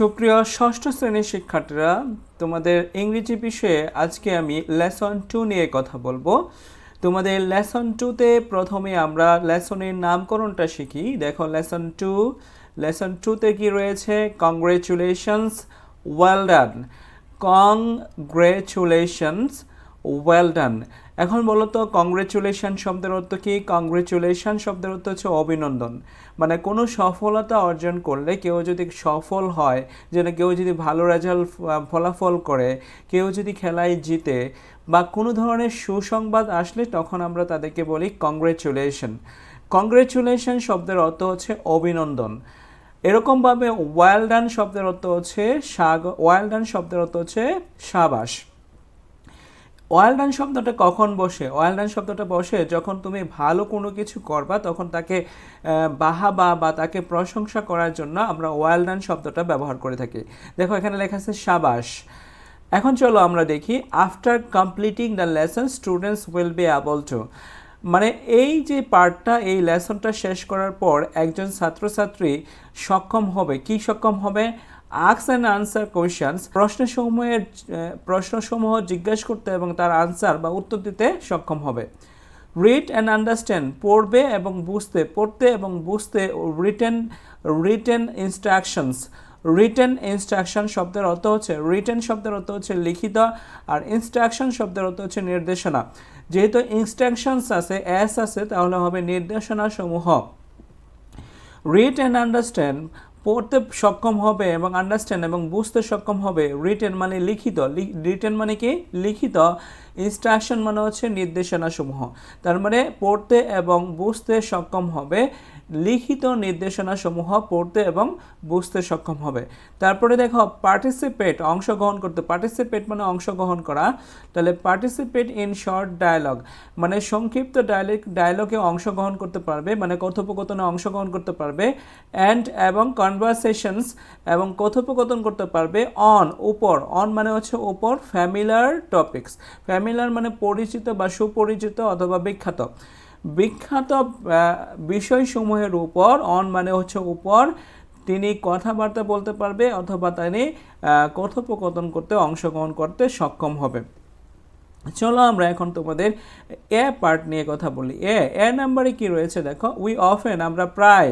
সুপ্রিয় ষষ্ঠ শ্রেণির শিক্ষার্থীরা, তোমাদের ইংরেজি বিষয়ে আজকে আমি লেসন টু নিয়ে কথা বলব। তোমাদের লেসন টুতে প্রথমে আমরা লেসনের নামকরণটা শিখি। দেখো লেসন টু লেসন টুতে কি রয়েছে? Congratulations well done congratulations well done এখন বলো তো কংগ্রেচুলেশন শব্দের অর্থ কি? কংগ্রেচুলেশন শব্দের অর্থ হচ্ছে অভিনন্দন। মানে কোনো সফলতা অর্জন করলে কেউ যদি সফল হয়, যেন কেউ যদি ভালো রেজাল্ট ফলাফল করে, কেউ যদি খেলায় জিতে বা কোনো ধরনের সুসংবাদ আসলে তখন আমরা তাদেরকে বলি কংগ্রেচুলেশন কংগ্রেচুলেশন শব্দের অর্থ হচ্ছে অভিনন্দন। এরকমভাবে ওয়েল ডান শব্দের অর্থ হচ্ছে সাগ ওয়েল ডান শব্দের অর্থ হচ্ছে সাবাস। ওয়েল ডান শব্দটা কখন বসে? ওয়েল ডান শব্দটা বসে যখন তুমি ভালো কোনো কিছু করবা, তখন তাকে বাহাবা বা তাকে প্রশংসা করার জন্য আমরা অয়েল ডান শব্দটা ব্যবহার করে থাকি। দেখো, এখানে লেখা আছে সাবাস। এখন চলো আমরা দেখি after completing the lesson students will be able to মানে এই যে পার্টটা এই লেসনটা শেষ করার পর একজন ছাত্রছাত্রী সক্ষম হবে। কি সক্ষম হবে? আক্স অ্যান্ড আনসার কোয়েশনস প্রশ্নসমূহের প্রশ্নসমূহ জিজ্ঞাসা করতে এবং তার আনসার বা উত্তর দিতে সক্ষম হবে। রিড অ্যান্ড আন্ডারস্ট্যান্ড পড়বে এবং বুঝতে, পড়তে এবং বুঝতে written written instructions written instruction শব্দের অর্থ হচ্ছে রিটেন শব্দের অর্থ হচ্ছে লিখিত আর ইনস্ট্রাকশন শব্দের অর্থ হচ্ছে নির্দেশনা। যেহেতু ইনস্ট্রাকশনস আছে এস আছে, তাহলে হবে নির্দেশনা সমূহ রিড অ্যান্ড আন্ডারস্ট্যান্ড পড়তে সক্ষম হবে এবং আন্ডারস্ট্যান্ড এবং বুঝতে সক্ষম হবে রিটেন মানে লিখিত। রিটেন মানে কি? লিখিত ইনস্ট্রাকশন মানে হচ্ছে নির্দেশনা সমূহ তার মানে পড়তে এবং বুঝতে সক্ষম হবে লিখিত নির্দেশনা সমূহ পড়তে এবং বুঝতে সক্ষম হবে। তারপরে দেখো পার্টিসিপেট অংশগ্রহণ করতে। পার্টিসিপেট মানে অংশগ্রহণ করা। তাহলে পার্টিসিপেট ইন শর্ট ডায়ালগ মানে সংক্ষিপ্ত ডায়ালগ ডায়ালগে অংশগ্রহণ করতে পারবে মানে কথোপকথনে অংশগ্রহণ করতে পারবে। অ্যান্ড এবং কনভারসেশনস এবং কথোপকথন করতে পারবে অন উপর। অন মানে হচ্ছে উপর ফ্যামিলার টপিকস ফ্যামিলার মানে পরিচিত বা সুপরিচিত অথবা বিখ্যাত। বিখ্যাত বিষয়সমূহের উপর অন মানে হচ্ছে উপর, তিনি কথাবার্তা বলতে পারবে অথবা তিনি কথোপকথন করতে, অংশগ্রহণ করতে সক্ষম হবে। চলো আমরা এখন তোমাদের এ পার্ট নিয়ে কথা বলি। এ এ নাম্বারে কি রয়েছে দেখো? উই অফেন আমরা প্রায়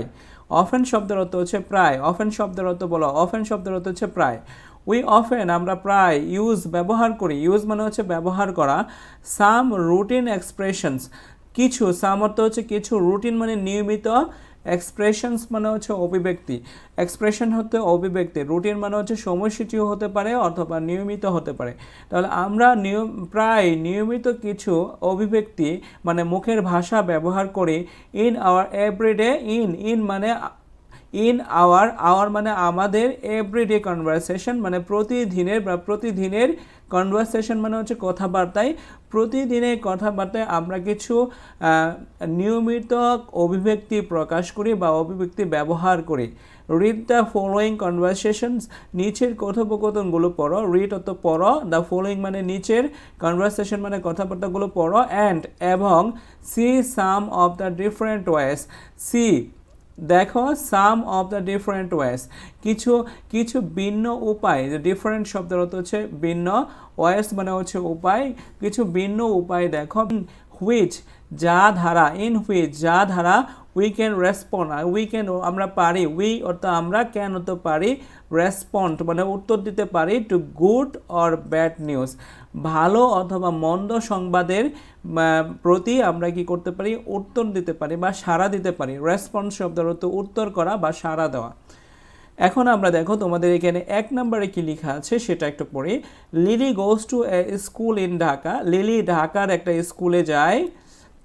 অফেন শব্দের অর্থ হচ্ছে প্রায় অফেন শব্দের অর্থ বলো অফেন শব্দের অর্থ হচ্ছে প্রায়। উই অফেন আমরা প্রায় ইউজ ব্যবহার করি। ইউজ মানে হচ্ছে ব্যবহার করা। সাম রুটিন এক্সপ্রেশনস কিছু সাম অর্থ হচ্ছে কিছু রুটিন মানে নিয়মিত এক্সপ্রেশনস মানে হচ্ছে অভিব্যক্তি। এক্সপ্রেশন হতে অভিব্যক্তি রুটিন মানে হচ্ছে সময়সূচিও হতে পারে অথবা নিয়মিত হতে পারে। তাহলে আমরা নিয়ম, প্রায় নিয়মিত কিছু অভিব্যক্তি মানে মুখের ভাষা ব্যবহার করি in our everyday in in মানে ইন আওয়ার আওয়ার মানে আমাদের এভরিডে কনভারসেশন মানে প্রতিদিনের বা প্রতিদিনের কনভারসেশন মানে হচ্ছে কথাবার্তায়। প্রতিদিনের কথাবার্তায় আমরা কিছু নিয়মিত অভিব্যক্তি প্রকাশ করি বা অভিব্যক্তি ব্যবহার করি। রিড দ্য ফলোয়িং কনভারসেশনস নিচের কথোপকথনগুলো পড়ো। রিড অত পড়ো। দ্য ফলোয়িং মানে নিচের কনভারসেশন মানে কথাবার্তাগুলো পড়ো। অ্যান্ড এবং see some of the different ways see দেখো some of the different ways কিছু কিছু ভিন্ন উপায়, যে ডিফারেন্ট শব্দের অর্থ হচ্ছে ভিন্ন ওয়েস মানে হচ্ছে উপায়। কিছু ভিন্ন উপায় দেখো হুইচ যা ধারা ইন হুইচ যা ধারা we can respond we can আমরা পারি উই অর্থাৎ আমরা ক্যান হতে পারি। রেসপন্ড মানে উত্তর দিতে পারি to good or bad news ভালো অথবা মন্দ সংবাদের প্রতি আমরা কি করতে পারি? উত্তর দিতে পারি বা সাড়া দিতে পারি। রেসপন্স শব্দের অর্থ উত্তর করা বা সাড়া দেওয়া। এখন আমরা দেখো তোমাদের এখানে এক নম্বরে কি লেখা আছে, সেটা একটু পড়ি। Lily goes to a school in Dhaka. Lily ঢাকার একটা স্কুলে যায়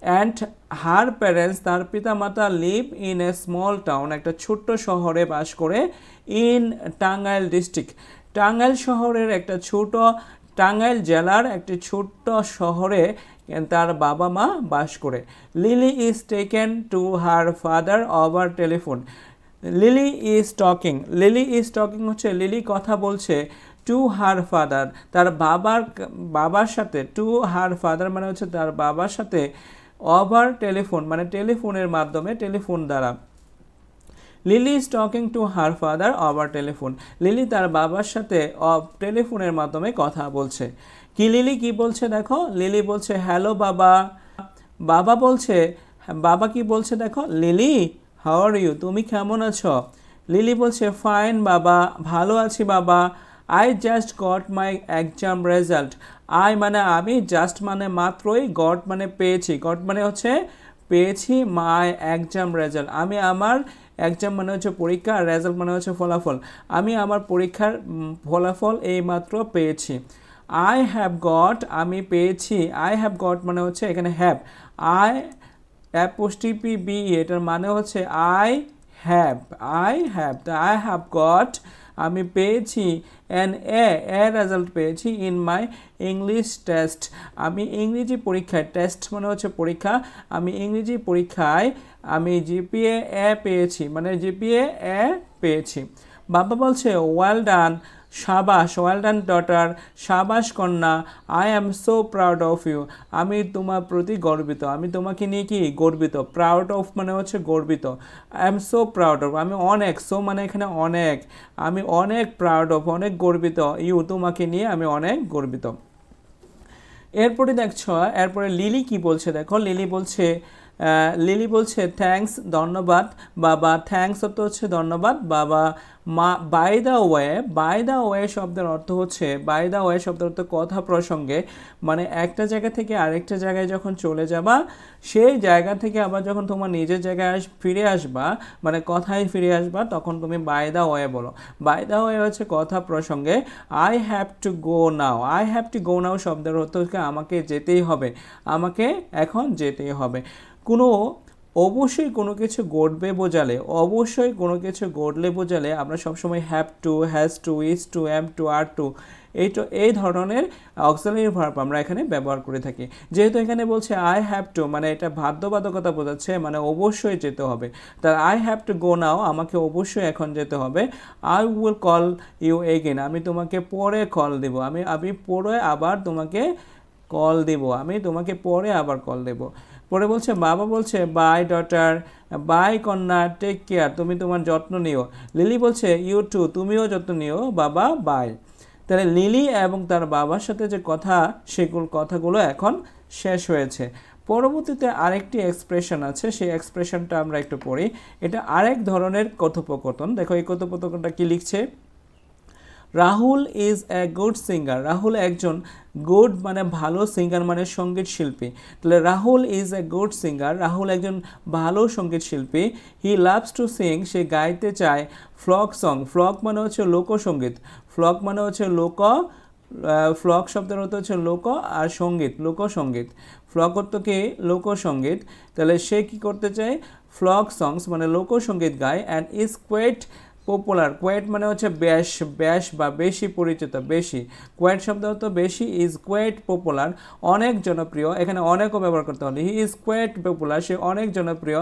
অ্যান্ড হার প্যারেন্টস তার পিতামাতা live in a small town, একটা ছোট্ট শহরে বাস করে। In Tangail district. টাঙ্গাইল শহরের একটা ছোট টাঙ্গাইল জেলার একটি ছোট্ট শহরে তার বাবা মা বাস করে। Lily is taken to her father over telephone. Lily is talking. Lily is talking হচ্ছে, লিলি কথা বলছে, টু হার ফাদার। তার বাবার বাবার সাথে, টু হার ফাদার মানে হচ্ছে তার বাবার সাথে ওভার টেলিফোন মানে টেলিফোনের মাধ্যমে টেলিফোন দ্বারা। Lily is talking to her father over telephone Lily তার বাবার সাথে টেলিফোনের মাধ্যমে কথা বলছে। কি লিলি, কি বলছে দেখো? লিলি বলছে হ্যালো বাবা। বাবা বলছে, বাবা কি বলছে দেখো? লিলি হাউ আর ইউ তুমি কেমন আছো? লিলি বলছে ফাইন বাবা। ভালো আছি, বাবা। I just got my exam result I মানে আমি জাস্ট মানে মাত্রই গট মানে পেয়েছি। গট মানে হচ্ছে, পেয়েছি মাই এক্সাম রেজাল্ট আমি আমার এক্সাম মানে হচ্ছে পরীক্ষা আর রেজাল্ট মানে হচ্ছে ফলাফল। আমি আমার পরীক্ষার ফলাফল এইমাত্র পেয়েছি। আই হ্যাভ গট আমি পেয়েছি। আই হ্যাভ গট মানে হচ্ছে এখানে হ্যাভ আই অ্যাপোস্টিপি বি এটার মানে হচ্ছে I have I have I have got আমি পেয়েছি অ্যান এ এ রেজাল্ট পেয়েছি ইন মাই ইংলিশ টেস্ট আমি ইংরেজি পরীক্ষায় টেস্ট মানে হচ্ছে পরীক্ষা, আমি ইংরেজি পরীক্ষায় আমি জিপিএ এ পেয়েছি মানে জিপিএ এ পেয়েছি। বাবা বলছে ওয়েল ডান সাবাস ওয়েল ডান ডটার সাবাস কন্যা I am so proud of you আমি তোমার প্রতি গর্বিত। আমি তোমাকে নিয়ে কি? গর্বিত। প্রাউড অফ মানে হচ্ছে গর্বিত। I am so proud of আমি অনেক সো মানে এখানে অনেক। আমি অনেক প্রাউড অফ অনেক গর্বিত। ইউ তোমাকে নিয়ে আমি অনেক গর্বিত। এরপরে দেখছ, এরপরে লিলি কি বলছে? দেখো, লিলি বলছে লিলি বলছে থ্যাঙ্কস ধন্যবাদ। বাবা থ্যাঙ্কস অর্থ হচ্ছে ধন্যবাদ। বাবা, মা by the way by the way শব্দের অর্থ হচ্ছে বাই দ্য ওয়ে শব্দের অর্থ কথা প্রসঙ্গে মানে একটা জায়গা থেকে আরেকটা জায়গায় যখন চলে যাবা, সেই জায়গা থেকে আবার যখন তোমার নিজের জায়গায় আস, ফিরে আসবা মানে কথায় ফিরে আসবা, তখন তুমি বাই দ্য ওয়ে বলো। বাই দ্য ওয়ে হচ্ছে কথা প্রসঙ্গে I have to go now I have to go now শব্দের অর্থ আমাকে যেতেই হবে। আমাকে এখন যেতেই হবে। কোনো অবশ্যই কোনো কিছু ঘটবে বোঝালে, অবশ্যই কোনো কিছু ঘটলে বোঝালে আমরা সবসময় have to has to is to am to are to এই তো, এই ধরনের অক্সিলারি ভার্ব আমরা এখানে ব্যবহার করে থাকি। যেহেতু এখানে বলছে আই হ্যাভ টু মানে এটা বাধ্যবাধকতা বোঝাচ্ছে মানে অবশ্যই যেতে হবে। তার I have to go now আমাকে অবশ্যই এখন যেতে হবে। I will call you again আমি তোমাকে পরে কল দেব। আমি আমি পরে আবার তোমাকে কল দেব। আমি তোমাকে পরে আবার কল দেব। পরে বলছে, বাবা বলছে, বাই ডটার, বাই কন্যা, টেক কেয়ার, তুমি তোমার যত্ন নিও। লিলি বলছে, ইউ টু, তুমিও যত্ন নিও, বাবা, বাই। তাহলে লিলি এবং তার বাবার সাথে যে কথা, সেগুলো, কথাগুলো এখন শেষ হয়েছে। পরবর্তীতে আরেকটি এক্সপ্রেশন আছে, সেই এক্সপ্রেশনটা আমরা একটু পড়ি। এটা আরেক ধরনের কথোপকথন। দেখো, এই কথোপকথনটা কি লিখছে? Rahul is a good singer Rahul একজন গুড মানে ভালো সিঙ্গার মানে সংগীত শিল্পী। তাহলে Rahul is a good singer Rahul একজন ভালো সংগীত শিল্পী। হি লাভস টু সিং সে গাইতে চায় ফ্লক সং ফ্লক মানে হচ্ছে লোকসঙ্গীত ফ্লক মানে হচ্ছে লোক ফ্লক শব্দের অর্থ হচ্ছে লোক আর সংগীত লোকসঙ্গীত ফ্লক অর্থ কি? লোকসঙ্গীত তাহলে সে কি করতে চায়? ফ্লক সংস মানে লোকসঙ্গীত গায় and is quite popular quite মানে হচ্ছে বেশ বেশ বা বেশি পরিচিত, বেশি। কোয়েট শব্দ অর্থ বেশি ইজ কোয়েট পপুলার অনেক জনপ্রিয়, এখানে অনেকও ব্যবহার করতে হবে। হি ইজ কোয়েট পপুলার সে অনেক জনপ্রিয়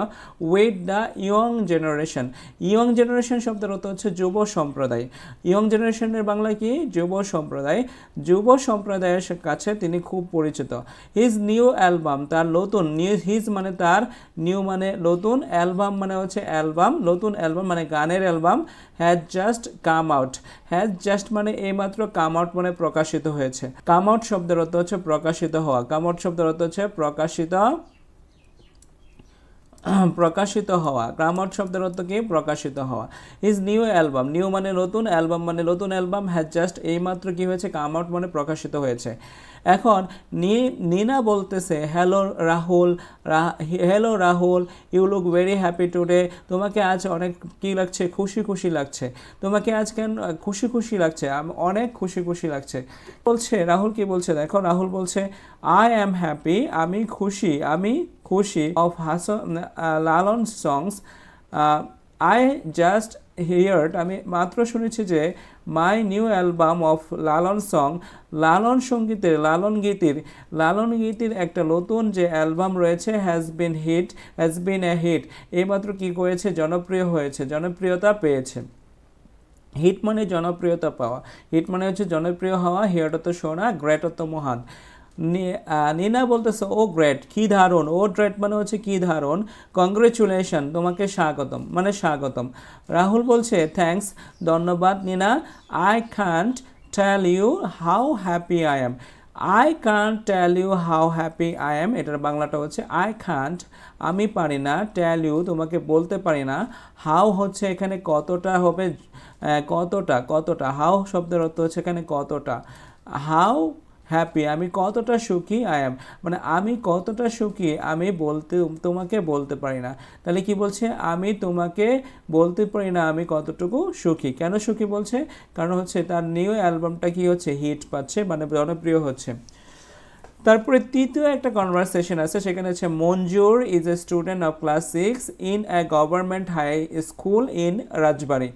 with the young generation young generation শব্দের অর্থ হচ্ছে যুব সম্প্রদায়। ইয়ং জেনারেশনের বাংলায় কি? যুব সম্প্রদায়। যুব সম্প্রদায়ের কাছে তিনি খুব পরিচিত। হিজ নিউ অ্যালবাম তার নতুন নিউ হিজ মানে তার নিউ মানে নতুন অ্যালবাম মানে হচ্ছে অ্যালবাম নতুন অ্যালবাম মানে গানের album has just come out has just মানে এইমাত্র কাম আউট মানে প্রকাশিত হয়েছে। কাম আউট শব্দের অর্থ হচ্ছে প্রকাশিত হওয়া। কাম আউট শব্দের অর্থ হচ্ছে প্রকাশিত প্রকাশিত হওয়া। গ্রামার শব্দের অর্থ কি? প্রকাশিত হওয়া। ইজ নিউ অ্যালবাম নিউ মানে নতুন অ্যালবাম মানে নতুন অ্যালবাম হ্যাজ জাস্ট এইমাত্র কি হয়েছে? কাম আউট মানে প্রকাশিত হয়েছে। এখন নিনা বলতেছে, hello Rahul hello Rahul you look very happy today তোমাকে আজ অনেক কি লাগছে? খুশি খুশি লাগছে। তোমাকে আজ কেন, খুশি খুশি লাগছে? অনেক খুশি খুশি লাগছে। বলছে, রাহুল কি বলছে? দেখো, রাহুল বলছে আই অ্যাম হ্যাপি আমি খুশি আমি খুশি অফ হাস Lalon songs I just heard আমি মাত্র শুনেছি যে my new album of Lalon song Lalon সঙ্গীতের লালন গীতির লালন গীতির একটা নতুন যে অ্যালবাম রয়েছে has been hit has been a hit এইমাত্র কি করেছে? জনপ্রিয় হয়েছে, জনপ্রিয়তা পেয়েছে। হিট মানে জনপ্রিয়তা পাওয়া। হিট মানে হচ্ছে জনপ্রিয় হওয়া হিয়ার তো শোনা গ্রেট তো মহান। নিনা বলতেছে, ও গ্রেট, কি ধারণ ও গ্রেট মানে হচ্ছে কি ধারণ কংগ্রেচুলেশন তোমাকে স্বাগতম মানে স্বাগতম। রাহুল বলছে থ্যাঙ্কস ধন্যবাদ, Nina I can't tell you how happy I am I can't tell you how happy I am এটার বাংলাটা হচ্ছে আই কান্ট আমি পারি না টেল ইউ তোমাকে বলতে পারি না হাউ হচ্ছে এখানে কতটা হবে কতটা কতটা হাউ শব্দের অর্থ হচ্ছে এখানে কতটা হাউ হ্যাপি আমি কতটা সুখী আই এম মানে আমি কতটা সুখী, আমি বলতে, তোমাকে বলতে পারি না। তাহলে কি বলছে? আমি তোমাকে বলতে পারি না আমি কতটুকু সুখী। কেন সুখী বলছে? কারণ হচ্ছে তার নিউ অ্যালবামটা কি হচ্ছে? হিট পাচ্ছে মানে জনপ্রিয় হচ্ছে। তারপরে তৃতীয় একটা কনভারসেশন আছে, সেখানে হচ্ছে Manjur is a student of class six in a government high school in Rajbari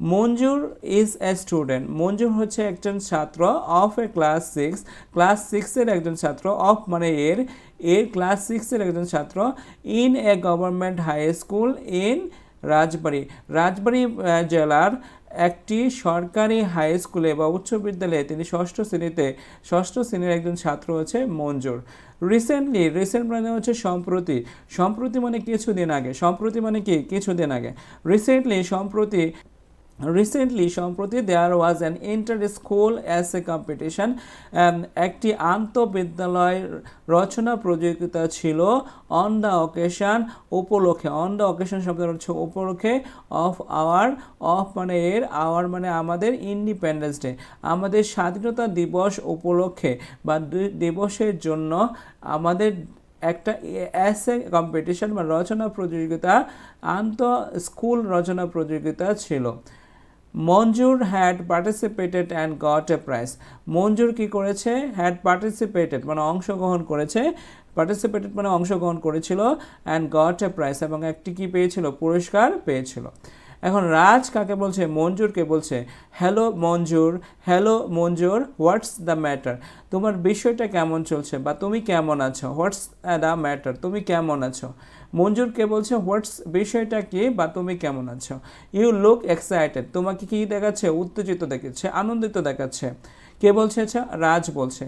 Manjur is a student Manjur হচ্ছে একজন ছাত্র of a class six class সিক্সের একজন ছাত্র অফ মানে এর এর ক্লাস সিক্সের একজন ছাত্র in a government high school in Rajbari. Rajbari জেলার একটি সরকারি হাই স্কুলে বা উচ্চ বিদ্যালয়ে তিনি ষষ্ঠ শ্রেণীতে, ষষ্ঠ শ্রেণির একজন ছাত্র হচ্ছে মঞ্জুর। রিসেন্টলি রিসেন্ট মানে হচ্ছে সম্প্রতি। সম্প্রতি মানে কিছুদিন আগে। সম্প্রতি মানে কি? কিছুদিন আগে। রিসেন্টলি সম্প্রতি রিসেন্টলি সম্প্রতি there was an inter school essay competition একটি আন্তঃবিদ্যালয় রচনা প্রতিযোগিতা ছিল অন দ্য অকেশন উপলক্ষে। অন দ্য অকেশন শব্দের হচ্ছে উপলক্ষে অফ আওয়ার অফ মানে এর আওয়ার মানে আমাদের ইন্ডিপেন্ডেন্স ডে আমাদের স্বাধীনতা দিবস উপলক্ষে বা দিবসের জন্য আমাদের একটা এসে কম্পিটিশন বা রচনা প্রতিযোগিতা আন্ত স্কুল রচনা প্রতিযোগিতা ছিল। Manjur had participated and got a prize Manjur কি করেছে? হ্যাড পার্টিসিপেটেড মানে অংশগ্রহণ করেছে। পার্টিসিপেটেড মানে অংশগ্রহণ করেছিল অ্যান্ড গট এ প্রাইজ এবং একটি কি পেয়েছিল? পুরস্কার পেয়েছিল। এখন রাজ কাকে বলছে? মঞ্জুরকে বলছে hello Manjur hello Manjur what's the matter তোমার বিষয়টা কেমন চলছে বা তুমি কেমন আছো? হোয়াটস দ্য ম্যাটার তুমি কেমন আছো? মঞ্জুরকে বলছে, হোয়াটস বিষয়টা কি বা তুমি কেমন আছো? ইউ লুক এক্সাইটেড তোমাকে কি দেখাচ্ছে? উত্তেজিত দেখাচ্ছে, আনন্দিত দেখাচ্ছে। কে বলছে আচ্ছা? রাজ বলছে।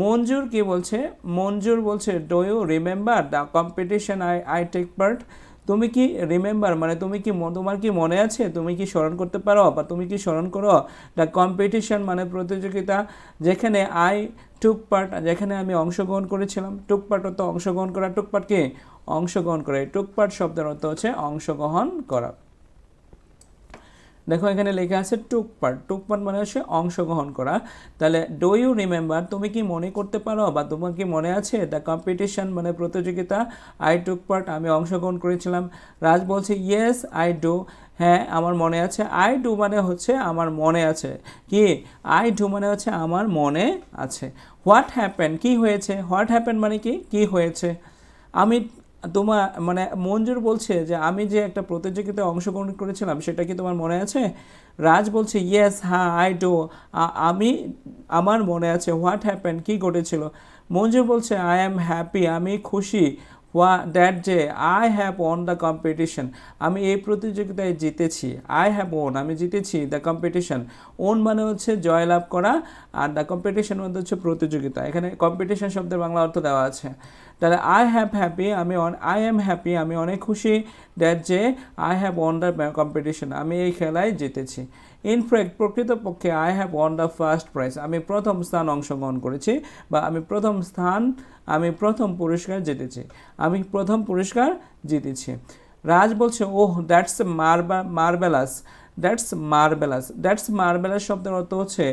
মঞ্জুর কি বলছে? মঞ্জুর বলছে do you remember the competition I I take part তুমি কি রিমেম্বার মানে তুমি কি তোমার কি মনে আছে? তুমি কি স্মরণ করতে পারো বা তুমি কি স্মরণ করো? দ্য কম্পিটিশন মানে প্রতিযোগিতা যেখানে আই টুক পার্ট যেখানে আমি অংশগ্রহণ করেছিলাম। টুক পার্ট অর্থ অংশগ্রহণ করা। টুক পার্ট কি? অংশগ্রহণ করে। টুক পার্ট শব্দের অর্থ হচ্ছে অংশগ্রহণ করা। দেখো এখানে লেখা আছে টুক পার্ট টুক পার্ট মানে হচ্ছে অংশগ্রহণ করা। তাহলে ডো ইউ রিমেম্বার তুমি কি মনে করতে পারো বা তোমার কি মনে আছে? দ্য কম্পিটিশন মানে প্রতিযোগিতা। আই টুক পার্ট আমি অংশগ্রহণ করেছিলাম। রাজ বলছে ইয়েস আই ডু হ্যাঁ আমার মনে আছে। আই ডু মানে হচ্ছে আমার মনে আছে। কি? আই ডু মানে হচ্ছে আমার মনে আছে। হোয়াট হ্যাপেন কি হয়েছে? হোয়াট হ্যাপেন মানে কি? কি হয়েছে? আমি তোমার মানে মঞ্জুর বলছে যে, আমি যে একটা প্রতিযোগিতায় অংশগ্রহণ করেছিলাম, সেটা কি তোমার মনে আছে? রাজ বলছে ইয়েস হ্যাঁ আই ডো আমি, আমার মনে আছে হোয়াট হ্যাপেন কি ঘটেছিল? মঞ্জুর বলছে আই অ্যাম হ্যাপি আমি খুশি। দ্যাট যে I have won the competition আমি এই প্রতিযোগিতায় জিতেছি। আই হ্যাভ ওন আমি জিতেছি দ্য কম্পিটিশন ওন মানে হচ্ছে জয়লাভ করা, আর দ্য কম্পিটিশন মানে হচ্ছে প্রতিযোগিতা। এখানে কম্পিটিশন শব্দের বাংলা অর্থ দেওয়া আছে। তাহলে আই হ্যাভ হ্যাপি আমি আই এম হ্যাপি আমি অনেক খুশি দ্যাট যে I have won the competition আমি এই খেলায় জিতেছি। ইনফ্যাক্ট প্রকৃতপক্ষে I have won the first prize আমি প্রথম স্থান অংশগ্রহণ করেছি বা আমি প্রথম স্থান, আমি প্রথম পুরস্কার জিতেছি। আমি প্রথম পুরস্কার জিতেছি। রাজ বলছে, oh that's মার্বা marvellous that's marvellous that's marvellous শব্দের অর্থ হচ্ছে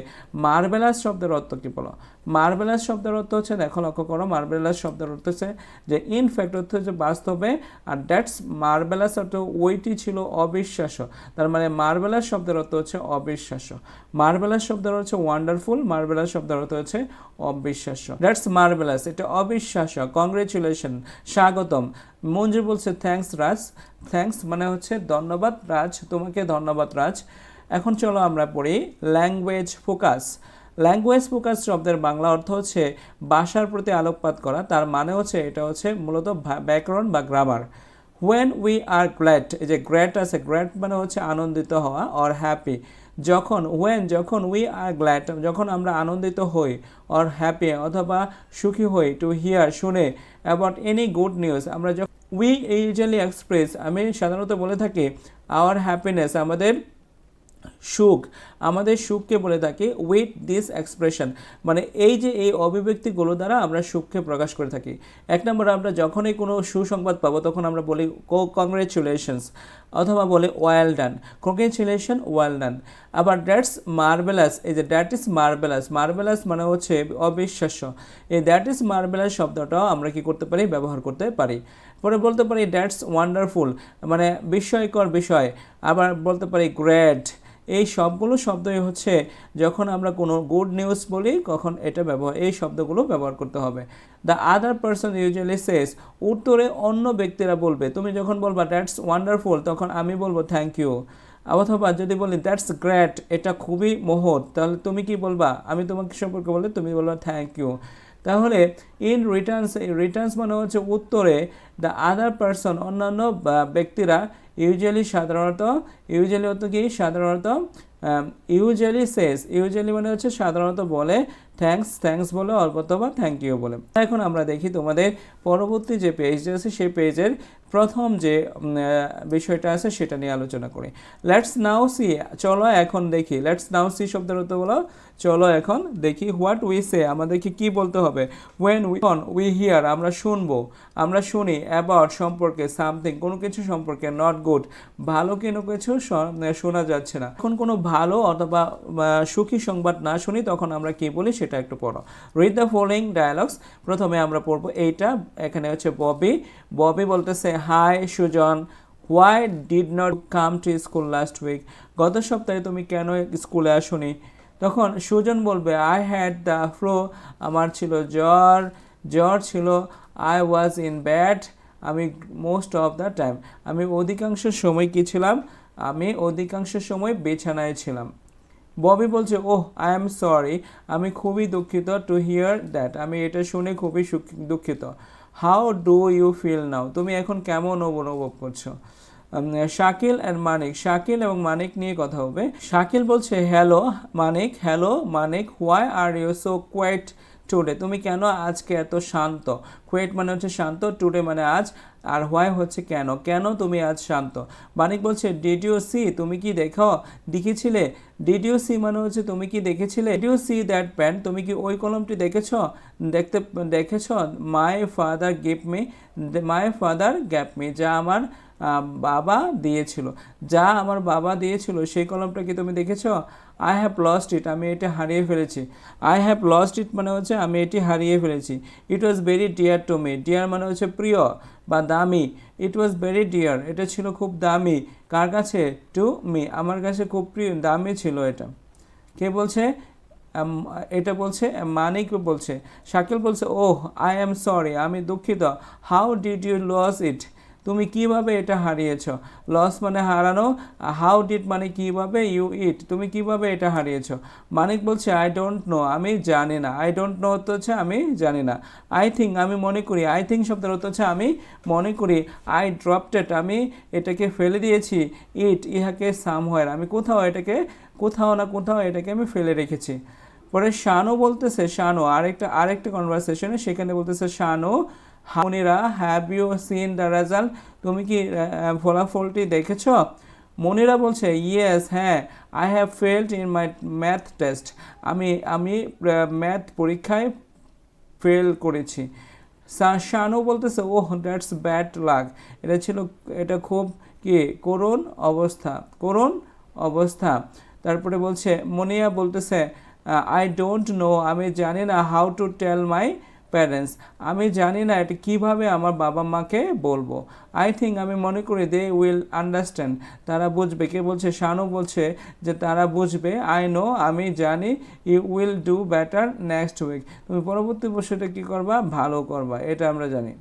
মার্বেলাস শব্দের অর্থ কি বলো? মার্বেলাস শব্দের অর্থ হচ্ছে, দেখো লক্ষ্য করো মার্বেলাস শব্দের অর্থ হচ্ছে যে ইনফ্যাক্ট অর্থ হচ্ছে বাস্তবে, আর দ্যাটস মার্বেলাস অর্থ ওইটি ছিল অবিশ্বাস্য। তার মানে মার্বেলাস শব্দের অর্থ হচ্ছে অবিশ্বাস্য। মার্বেলাস শব্দের অর্থ হচ্ছে ওয়ান্ডারফুল মার্বেলাস শব্দের অর্থ হচ্ছে অবিশ্বাস্য। দ্যাটস মার্বেলাস এটা অবিশ্বাস্য। কংগ্রেচুলেশন স্বাগতম। মঞ্জুর বলছে থ্যাঙ্কস রাজ থ্যাঙ্কস মানে হচ্ছে, ধন্যবাদ রাজ তোমাকে ধন্যবাদ রাজ এখন চলো আমরা পড়ি ল্যাঙ্গুয়েজ ফোকাস ল্যাঙ্গুয়েজ ফোকাস শব্দের বাংলা অর্থ হচ্ছে, ভাষার প্রতি আলোকপাত করা। তার মানে হচ্ছে, এটা হচ্ছে মূলত ব্যাকরণ বা grammar when we are glad এই যে গ্র্যাট আছে গ্র্যাট মানে হচ্ছে আনন্দিত হওয়া অর হ্যাপি যখন ওয়েন যখন উই আর গ্ল্যাড যখন আমরা আনন্দিত হই অর হ্যাপি অথবা সুখী হই টু হিয়ার শুনে অ্যাবাউট এনি গুড নিউজ আমরা যখন উই ইউজুয়ালি এক্সপ্রেস আমি সাধারণত বলে থাকি আওয়ার হ্যাপিনেস আমাদের সুখ। আমাদের সুখকে বলে থাকি উইথ দিস এক্সপ্রেশন মানে এই যে এই অভিব্যক্তিগুলো দ্বারা আমরা সুখকে প্রকাশ করে থাকি। এক নম্বর, আমরা যখনই কোনো সুসংবাদ পাবো, তখন আমরা বলি কংগ্রেচুলেশনস অথবা বলি well done congratulation well done আবার দ্যাটস মার্বেলাস এই যে দ্যাট ইজ মার্বেলাস মার্বেলাস মানে হচ্ছে অবিশ্বাস্য। এই দ্যাট ইজ মার্বেলাস শব্দটাও আমরা কি করতে পারি? ব্যবহার করতে পারি। পরে বলতে পারি দ্যাটস ওয়ান্ডারফুল মানে বিস্ময়কর বিষয়। আবার বলতে পারি গ্রেট এই সবগুলো শব্দই হচ্ছে যখন আমরা কোনো গুড নিউজ বলি, কখন এটা ব্যবহার, এই শব্দগুলো ব্যবহার করতে হবে। The other person usually says উত্তরে অন্য ব্যক্তিরা বলবে। তুমি যখন বলবা দ্যাটস ওয়ান্ডারফুল তখন আমি বলব থ্যাংক ইউ অথবা যদি বলি দ্যাটস গ্রেট এটা খুবই মহৎ, তাহলে তুমি কি বলবা? আমি তোমাকে সম্পর্কে বলে তুমি বলবা থ্যাংক ইউ তাহলে ইন রিটার্নস রিটার্নস মানে হচ্ছে উত্তরে দ্য আদার পার্সন অন্যান্য ব্যক্তিরা ইউজুয়ালি সাধারণত ইউজুয়ালি অর্থ কি? সাধারণত ইউজুয়ালি সেস ইউজুয়ালি মানে হচ্ছে সাধারণত বলে থ্যাংকস থ্যাংকস বলে অথবা থ্যাংক ইউ বলে। এখন আমরা দেখি তোমাদের পরবর্তী যে পেজটা আছে, সেই পেজের প্রথম যে বিষয়টা আছে সেটা নিয়ে আলোচনা করি। লেটস নাও সি চলো এখন দেখি। লেটস নাও সি শব্দের অর্থ বলো চলো এখন দেখি হোয়াট উই সে আমাদেরকে কি বলতে হবে। When we on we hear আমরা শুনব। আমরা শুনি অ্যাবাউট সম্পর্কে সামথিং কোনো কিছু সম্পর্কে নট গুড ভালো কোনো কিছু শোনা যাচ্ছে না। এখন কোনো ভালো অথবা সুখী সংবাদ না শুনি, তখন আমরা কি বলি সেটা একটু পড়ো। রিড দ্য ফলোয়িং ডায়ালগস প্রথমে আমরা পড়ব, এইটা, এখানে হচ্ছে ববি। ববি বলতেছে hi Sujan why did not come to school last week গত সপ্তাহে তুমি কেন স্কুলে আসোনি? তখন সুজন বলবে আই হ্যাড দ্য ফ্লো আমার ছিল জ্বর জ্বর ছিল আই ওয়াজ ইন ব্যাড আমি মোস্ট অফ দ্য টাইম আমি অধিকাংশ সময় কি ছিলাম? আমি অধিকাংশ সময় বিছানায় ছিলাম। ববি বলছে, ওহ আই এম সরি আমি খুবই দুঃখিত টু হিয়ার দ্যাট আমি এটা শুনে খুবই দুঃখিত। How do you feel now তুমি এখন কেমন অনুভব করছ? শাকিল অ্যান্ড মানিক। শাকিল এবং মানিক নিয়ে কথা হবে। শাকিল বলছে hello Manik. Hello Manik. Why are you so quiet today তুমি কেন আজকে এত শান্ত? কোয়েট মানে হচ্ছে শান্ত টুডে মানে আজ, আর হোয়াই হচ্ছে কেন? কেন তুমি আজ শান্ত? মানিক বলছে ডিড ইউ সি তুমি কি দেখো? দেখেছিলে? ডিড ইউ সি মানে হচ্ছে তুমি কি দেখেছিলে? Did you see that pen তুমি কি ওই কলমটি দেখেছ? দেখতে, দেখেছ? My father give me my father gave me যা আমার বাবা দিয়েছিল। যা আমার বাবা দিয়েছিল, সেই কলমটা কি তুমি দেখেছ? আই হ্যাভ লস্ট ইট আমি এটা হারিয়ে ফেলেছি। আই হ্যাভ লস্ট ইট মানে হচ্ছে আমি এটি হারিয়ে ফেলেছি। It was very dear to me dear মানে হচ্ছে প্রিয় বা দামি। ইট ওয়াজ ভেরি ডিয়ার এটা ছিল খুব দামি। কার কাছে? টু মি আমার কাছে খুব প্রিয়, দামি ছিল এটা। কে বলছে? এটা বলছে, মানিক বলছে। শাকিল বলছে, ওহ আই এম সরি আমি দুঃখিত। How did you loss it তুমি কীভাবে এটা হারিয়েছ? লস মানে হারানো হাউ ডিড মানে কীভাবে ইউ ইট তুমি কীভাবে এটা হারিয়েছ? মানিক বলছে আই ডোন্ট নো আমি জানি না। আই ডোন্ট নো অর্থ হচ্ছে, আমি জানি না। আই থিঙ্ক আমি মনে করি আই থিঙ্ক শব্দের অর্থ হচ্ছে, আমি মনে করি আই ড্রপটেড আমি এটাকে ফেলে দিয়েছি। ইট ইহাকে সামহোয়ার আমি কোথাও এটাকে, কোথাও না কোথাও এটাকে আমি ফেলে রেখেছি। পরে শানু বলতেছে, শানু, আরেকটা আরেকটা কনভারসেশনে সেখানে বলতেছে, Shanu Monira have you seen the result? তুমি কি ফলাফলটি দেখেছ? মনিরা বলছে, ইয়েস হ্যাঁ I have failed in my math test. আমি আমি ম্যাথ পরীক্ষায় ফেল করেছি। শানু বলতেছে, ওহ, দ্যাটস ব্যাড লাক। এটা ছিল, এটা খুব কি, করুণ অবস্থা করুণ অবস্থা। তারপরে বলছে, মনিয়া বলতেছে আই ডোন্ট নো আমি জানি না how to tell my parents আমি জানি না এটা কীভাবে আমার বাবা মাকে বলব। আই থিঙ্ক আমি মনে করি দে উইল আন্ডারস্ট্যান্ড তারা বুঝবে, কে বলছে? শানু বলছে যে তারা বুঝবে। আই নো আমি জানি you will do better next week তুমি পরবর্তী বছরটা কী করবা? ভালো করবা, এটা আমরা জানি।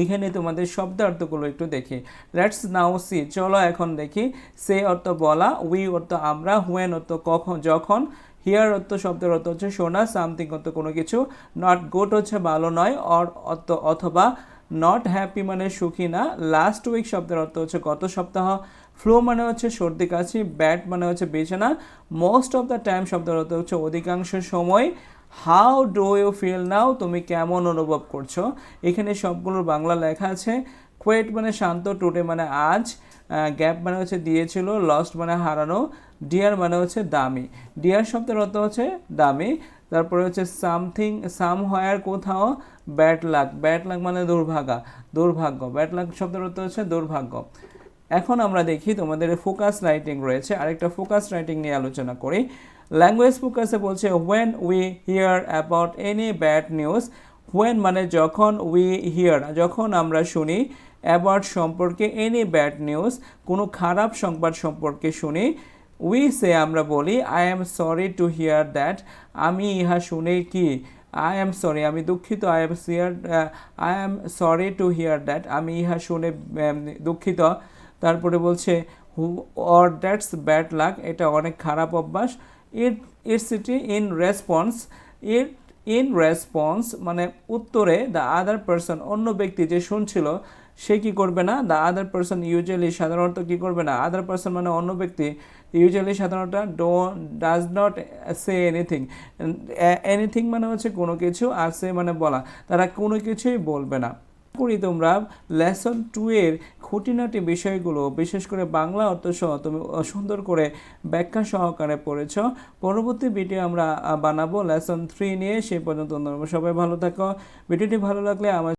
এইখানে তোমাদের শব্দার্থগুলো একটু দেখি। লেটস নাও সি চলো এখন দেখি। সে অর্থ বলা উই অর্থ আমরা হুয়েন অর্থ কখন, যখন। হিয়ার অর্থ শব্দের অর্থ হচ্ছে শোনা সামথিং অর্থ কোনো কিছু। নট গুড হচ্ছে ভালো নয় অর অর্থ অথবা নট হ্যাপি মানে সুখী না। লাস্ট উইক শব্দের অর্থ হচ্ছে গত সপ্তাহ। ফ্লু মানে হচ্ছে সর্দি, কাশি। ব্যাট মানে হচ্ছে বিছানা। মোস্ট অফ দ্য টাইম শব্দের অর্থ হচ্ছে অধিকাংশ সময়। How do you feel now তুমি কেমন অনুভব করছ? এখানে সবগুলোর বাংলা লেখা আছে। কোয়েট মানে শান্ত টুডে মানে আজ। গ্যাপ মানে হচ্ছে দিয়েছিল লস্ট মানে হারানো। ডিয়ার মানে হচ্ছে দামি। ডিয়ার শব্দের অর্থ হচ্ছে দামি। তারপরে হচ্ছে সামথিং সাম হয়ার কোথাও ব্যাড লাক ব্যাড লাক মানে দুর্ভাগা, দুর্ভাগ্য। ব্যাড লাক শব্দের অর্থ হচ্ছে দুর্ভাগ্য। এখন আমরা দেখি তোমাদের ফোকাস রাইটিং রয়েছে। আরেকটা ফোকাস রাইটিং নিয়ে আলোচনা করি। ল্যাঙ্গুয়েজ ফোকাসে বলছে when we hear about any bad news when মানে যখন উই হিয়ার যখন আমরা শুনি অ্যাবাউট সম্পর্কে এনি ব্যাড নিউজ কোনো খারাপ সংবাদ সম্পর্কে শুনি উই সে আমরা বলি I am sorry to hear that আমি ইহা শুনে কি? আই এম সরি আমি দুঃখিত I am chair I am sorry to hear that আমি ইহা শুনে দুঃখিত। তারপরে বলছে হু অর দ্যাটস ব্যাড লাক এটা অনেক খারাপ অভ্যাস। It it's ET in response it in response মানে উত্তরে দ্য আদার পার্সন অন্য ব্যক্তি যে শুনছিল, সে কি করবে না? দ্য আদার পার্সন ইউজুয়ালি সাধারণত কি করবে না? আদার পারসন মানে অন্য ব্যক্তি। ইউজুয়ালি সাধারণত do does not say anything anything মানে হচ্ছে কোনো কিছু আর সে মানে বলা। তারা কোনো কিছুই বলবে না। করি তোমরা লেসন টু এর খুঁটিনাটি বিষয়গুলো, বিশেষ করে বাংলা অর্থ সহ তুমি সুন্দর করে ব্যাখ্যা সহকারে পড়েছ। পরবর্তী ভিডিও আমরা বানাবো। লেসন থ্রি নিয়ে সেই পর্যন্ত সবাই ভালো থাকো। ভিডিওটি ভালো লাগলে আমার